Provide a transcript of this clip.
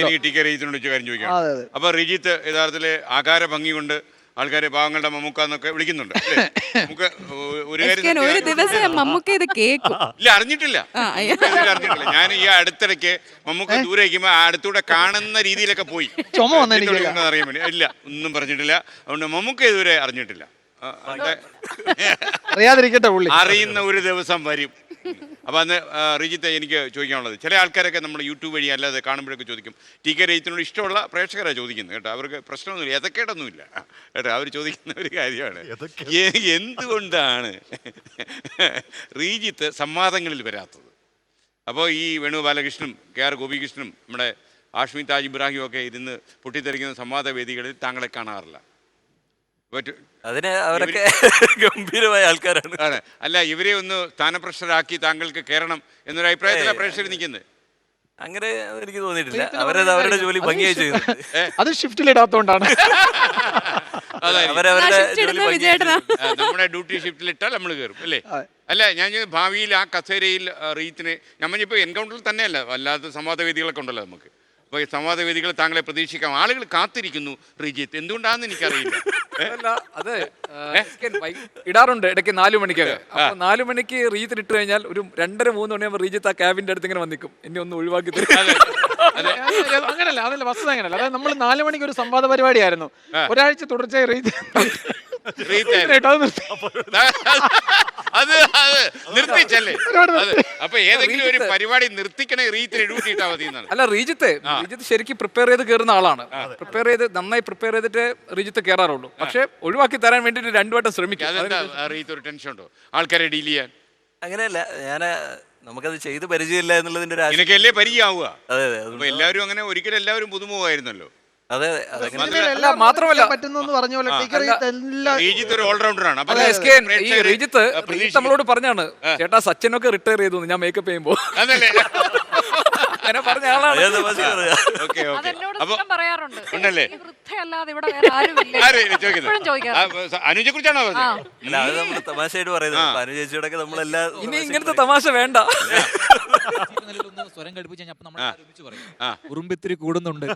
എനിക്ക് T K റീജിത്തിനോട് വെച്ച കാര്യം ചോദിക്കാം. അതെ, അതെ. അപ്പൊ റിജിത്ത് യഥാർത്ഥത്തിൽ ആകാര ഭംഗി കൊണ്ട് ആൾക്കാരെ പാവങ്ങളുടെ മമ്മൂക്ക എന്നൊക്കെ വിളിക്കുന്നുണ്ട് അല്ലേ? നമുക്ക് ഒരു കാര്യം എസ്കേൻ ഒരു സത്യം- ദിവസം മമ്മൂക്ക ഇത് കേക്കും. ഇല്ല അറിഞ്ഞിട്ടില്ല. മമ്മൂക്ക ഇതുവരെ അറിഞ്ഞിട്ടില്ല. ഞാൻ ഈ അടുത്തിടയ്ക്ക് മമ്മൂക്ക ദൂരെ ഇരിക്കുമ്പോ ആ അടുത്തൂടെ കാണുന്ന രീതിയിലൊക്കെ പോയി. ചുമ വന്നു എനിക്കില്ല. അറിയാൻ വേണ്ടി. ഇല്ല ഒന്നും പറഞ്ഞിട്ടില്ല. അതുകൊണ്ട് മമ്മൂക്ക ഇതുവരെ അറിഞ്ഞിട്ടില്ല. ആ, അറിയാതിരിക്കട്ടെ പുള്ളി. അറിയുന്ന ഒരു ദിവസം വരും. അപ്പൊ അന്ന് റിജിത്തെ എനിക്ക് ചോദിക്കാനുള്ളത്. ചില ആൾക്കാരൊക്കെ നമ്മൾ യൂട്യൂബ് വഴി അല്ലാതെ കാണുമ്പോഴൊക്കെ ചോദിക്കും ടി കെ രജിത്തിനോട് ഇഷ്ടമുള്ള പ്രേക്ഷകരാണ് ചോദിക്കുന്നത്? കേട്ടോ. അവർക്ക് പ്രശ്നമൊന്നുമില്ല. എതക്കേടൊന്നുമില്ല. കേട്ടോ അവർ ചോദിക്കുന്ന ഒരു കാര്യമാണ്. എന്തുകൊണ്ടാണ് റീജിത്ത് സംവാദങ്ങളിൽ വരാത്തത്? അപ്പോൾ ഈ വേണു ബാലകൃഷ്ണനും കെ ആർ ഗോപികൃഷ്ണനും നമ്മുടെ ആഷ്മി താജ് ഇബ്രാഹിമൊക്കെ ഇരുന്ന് പൊട്ടിത്തെറിക്കുന്ന സംവാദ വേദികളിൽ താങ്കളെ കാണാറില്ല. അതിന് അവരൊക്കെ ഗംഭീരമായ ആൾക്കാരാണ്. ആണ്. അല്ല ഇവരെ ഒന്ന് സ്ഥാനപ്രശ്നരാക്കി താങ്കൾക്ക് കയറണം എന്നൊരു അഭിപ്രായത്തിലാണ് പ്രേക്ഷകർ നിൽക്കുന്നത്? അങ്ങനെ എനിക്ക് തോന്നിയിട്ടില്ല. അവരത് അവരുടെ ജോലി ഭംഗിയായി ചെയ്തു അത് ഷിഫ്റ്റിൽ ഇടാത്തോണ്ടാണ്. അവരവരുടെ ജോലി ഭംഗിയായി നമ്മുടെ ഡ്യൂട്ടി ഷിഫ്റ്റിൽ ഇട്ടാൽ നമ്മൾ കയറും അല്ലേ? അല്ല ഞാൻ ഭാവിയിൽ ആ കസേരയിൽ റീത്തിന് നമ്മളിപ്പോൾ എൻകൗണ്ടറിൽ തന്നെയല്ല അല്ലാത്ത സംവാദവേദികളൊക്കെ ഉണ്ടല്ലോ നമുക്ക്. സംവാദവേദികൾ താങ്കളെ പ്രതീക്ഷിക്കാം. ആളുകൾ കാത്തിരിക്കുന്നു റിജിത്ത്. എന്തുകൊണ്ടാണെന്ന് എനിക്കറിയില്ല. അതെ ഇടാറുണ്ട് ഇടയ്ക്ക് നാലു മണിക്ക്. നാലു മണിക്ക് റീജിത്ത് ഇട്ട് കഴിഞ്ഞാൽ ഒരു രണ്ടര മൂന്ന് മണിയാകുമ്പോൾ റീജിത്ത് ആ ക്യാബിന്റെ അടുത്ത് ഇങ്ങനെ വന്നിക്കും. എന്നെ ഒന്ന് ഒഴിവാക്കി അങ്ങനല്ല അതല്ല വസ്തുത അങ്ങനല്ല. അതായത് നമ്മൾ നാലു മണിക്ക് ഒരു സംവാദ പരിപാടിയായിരുന്നു. ഒരാഴ്ച തുടർച്ചയായി റീജിത്ത് റീത്ത് കേട്ടോ അത്. അത് നിർത്തിച്ചല്ലേ? അതെ അപ്പൊ ഏതെങ്കിലും ഒരു പരിപാടി നിർത്തിക്കണേ റീത്തിന് എഴുതിയിട്ടാ മതി എന്നാണ് അല്ല റീജിത്ത് റീജിത്ത് ശരിക്കും പ്രിപ്പയർ ചെയ്ത് കയറുന്ന ആളാണ്. പ്രിപ്പയർ ചെയ്ത് നന്നായി പ്രിപ്പയർ ചെയ്തിട്ട് റീജിത്ത് കയറാറുള്ളൂ പക്ഷെ ഒഴിവാക്കി തരാൻ വേണ്ടിട്ട് രണ്ടു വട്ടം ശ്രമിക്കും. അതെന്താ റീത്ത് ഒരു ടെൻഷൻ ഉണ്ടോ? ആൾക്കാരെ ഡീൽ ചെയ്യാൻ. അങ്ങനെയല്ല ഞാൻ നമുക്കത് ചെയ്ത് പരിചയമില്ല എന്നുള്ളതിന്റെ ഒരു പരിചയമാവുക? അതെ അതെ അത് അപ്പൊ എല്ലാവരും അങ്ങനെ ഒരിക്കലും എല്ലാവരും പുതുമുഖമായിരുന്നല്ലോ. അതെ മാത്രമല്ല- പറ്റുന്നു പറഞ്ഞ പോലെ റീജിത്ത് നമ്മളോട് പറഞ്ഞാണ് ചേട്ടാ സച്ചിനൊക്കെ റിട്ടയർ ചെയ്തു ഞാൻ മേക്കപ്പ് ചെയ്യുമ്പോ. അങ്ങനെ പറഞ്ഞ ആളാണ്. പറയാറുണ്ട്. ഇവിടെ വേറെ ആരുമില്ല. എപ്പോഴും അനുജെ കുറിച്ചാണോ പറഞ്ഞത് അല്ല അത് നമ്മൾ തമാശയായിട്ട് പറയുന്നത്. അനു ചേച്ചിയോടൊക്കെ നമ്മളെല്ലാ ഇനി ഇങ്ങനത്തെ തമാശ വേണ്ട. ഒന്ന് സ്വരം ഘടിപ്പിച്ച് കഴിഞ്ഞാൽ നമ്മൾ. ഒരുമിച്ച് പറയും. ഉറുമ്പിത്തിരി കൂടുന്നുണ്ട്.